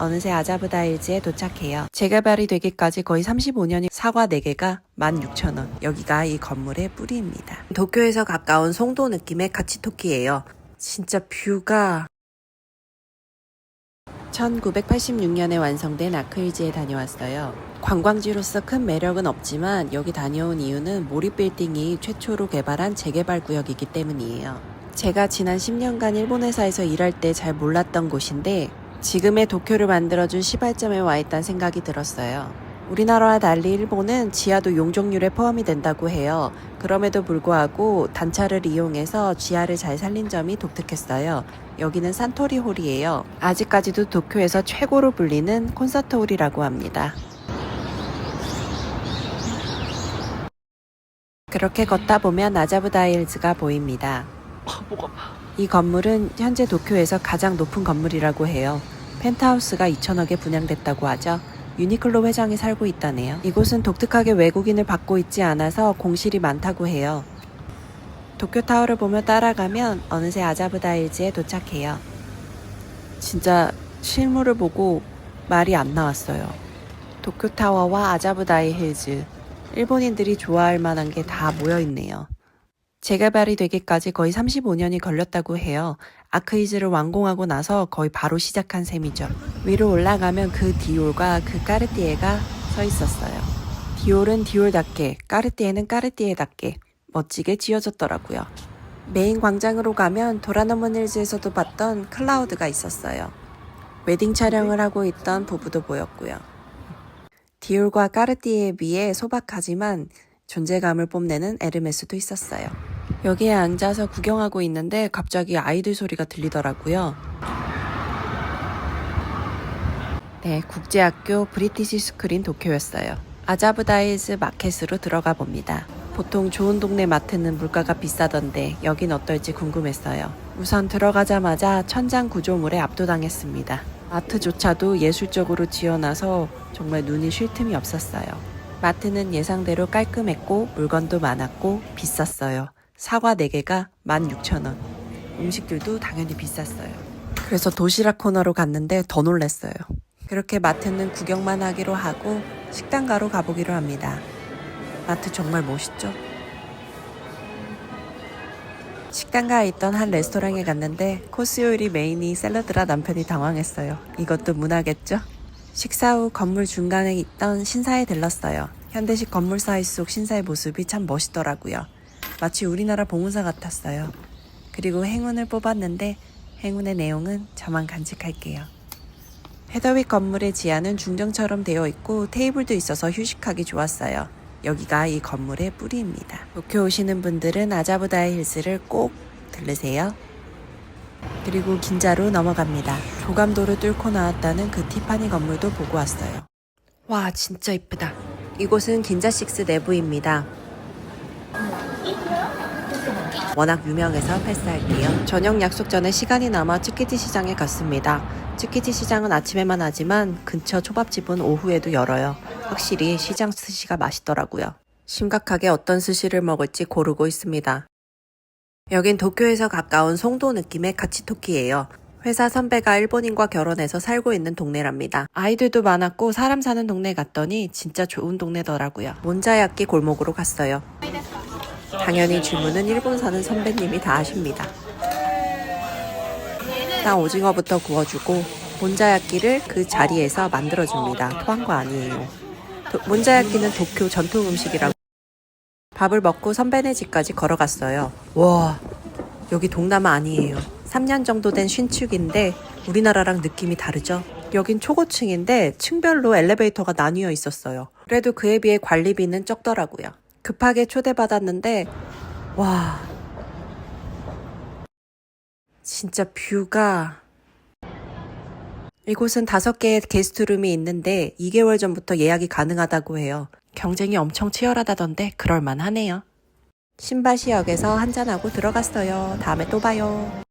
어느새 아자부다일즈에 도착해요. 재개발이 되기까지 거의 35년이 사과 4개가 16,000원. 여기가 이 건물의 뿌리입니다. 도쿄에서 가까운 송도 느낌의 가치토키예요. 진짜 뷰가 1986년에 완성된 아크일지에 다녀왔어요. 관광지로서 큰 매력은 없지만 여기 다녀온 이유는 모리빌딩이 최초로 개발한 재개발 구역이기 때문이에요. 제가 지난 10년간 일본 회사에서 일할 때 잘 몰랐던 곳인데 지금의 도쿄를 만들어준 시발점에 와 있다는 생각이 들었어요. 우리나라와 달리 일본은 지하도 용적률에 포함이 된다고 해요. 그럼에도 불구하고 단차를 이용해서 지하를 잘 살린 점이 독특했어요. 여기는 산토리 홀이에요. 아직까지도 도쿄에서 최고로 불리는 콘서트 홀이라고 합니다. 그렇게 걷다 보면 아자부다일즈가 보입니다. 이 건물은 현재 도쿄에서 가장 높은 건물이라고 해요. 펜트하우스가 2천억에 분양됐다고 하죠. 유니클로 회장이 살고 있다네요. 이곳은 독특하게 외국인을 받고 있지 않아서 공실이 많다고 해요. 도쿄타워를 보며 따라가면 어느새 아자부다일즈에 도착해요. 진짜 실물을 보고 말이 안 나왔어요. 도쿄타워와 아자부다이 힐즈. 일본인들이 좋아할 만한 게 다 모여 있네요. 재개발이 되기까지 거의 35년이 걸렸다고 해요. 아크이즈를 완공하고 나서 거의 바로 시작한 셈이죠. 위로 올라가면 그 디올과 그 까르띠에가 서 있었어요. 디올은 디올답게, 까르띠에는 까르띠에답게 멋지게 지어졌더라고요. 메인 광장으로 가면 도라노문 힐즈에서도 봤던 클라우드가 있었어요. 웨딩 촬영을 하고 있던 부부도 보였고요. 디올과 까르띠에에 비해 소박하지만 존재감을 뽐내는 에르메스도 있었어요. 여기에 앉아서 구경하고 있는데 갑자기 아이들 소리가 들리더라고요. 네, 국제학교 브리티시 스쿨인 도쿄였어요. 아자부다일즈 마켓으로 들어가 봅니다. 보통 좋은 동네 마트는 물가가 비싸던데 여긴 어떨지 궁금했어요. 우선 들어가자마자 천장 구조물에 압도당했습니다. 마트조차도 예술적으로 지어놔서 정말 눈이 쉴 틈이 없었어요. 마트는 예상대로 깔끔했고 물건도 많았고 비쌌어요. 사과 4개가 16,000원. 음식들도 당연히 비쌌어요. 그래서 도시락 코너로 갔는데 더 놀랐어요. 그렇게 마트는 구경만 하기로 하고 식당가로 가보기로 합니다. 마트 정말 멋있죠? 식당가에 있던 한 레스토랑에 갔는데 코스 요리 메인이 샐러드라 남편이 당황했어요. 이것도 문화겠죠? 식사 후 건물 중간에 있던 신사에 들렀어요. 현대식 건물 사이 속 신사의 모습이 참 멋있더라고요. 마치 우리나라 봉은사 같았어요. 그리고 행운을 뽑았는데 행운의 내용은 저만 간직할게요. 헤더윅 건물의 지하는 중정처럼 되어 있고 테이블도 있어서 휴식하기 좋았어요. 여기가 이 건물의 뿌리입니다. 도쿄 오시는 분들은 아자부다의 힐스를 꼭 들르세요. 그리고 긴자로 넘어갑니다. 조감도를 뚫고 나왔다는 그 티파니 건물도 보고 왔어요. 와, 진짜 이쁘다. 이곳은 긴자식스 내부입니다. 워낙 유명해서 패스할게요. 저녁 약속 전에 시간이 남아 츠키티 시장에 갔습니다. 츠키티 시장은 아침에만 하지만 근처 초밥집은 오후에도 열어요. 확실히 시장 스시가 맛있더라고요. 심각하게 어떤 스시를 먹을지 고르고 있습니다. 여긴 도쿄에서 가까운 송도 느낌의 가치토키예요. 회사 선배가 일본인과 결혼해서 살고 있는 동네랍니다. 아이들도 많았고 사람 사는 동네 갔더니 진짜 좋은 동네더라고요. 몬자야끼 골목으로 갔어요. 당연히 주문은 일본 사는 선배님이 다 하십니다. 일단 오징어부터 구워주고 몬자야끼를 그 자리에서 만들어줍니다. 토한 거 아니에요. 도- 몬자야끼는 도쿄 전통 음식이라고 밥을 먹고 선배네 집까지 걸어갔어요. 와, 여기 동남아 아니에요. 3년 정도 된 신축인데 우리나라랑 느낌이 다르죠? 여긴 초고층인데 층별로 엘리베이터가 나뉘어 있었어요. 그래도 그에 비해 관리비는 적더라고요. 급하게 초대받았는데 와 진짜 뷰가 이곳은 다섯 개의 게스트룸이 있는데 2개월 전부터 예약이 가능하다고 해요. 경쟁이 엄청 치열하다던데 그럴만하네요. 신바시역에서 한잔하고 들어갔어요. 다음에 또 봐요.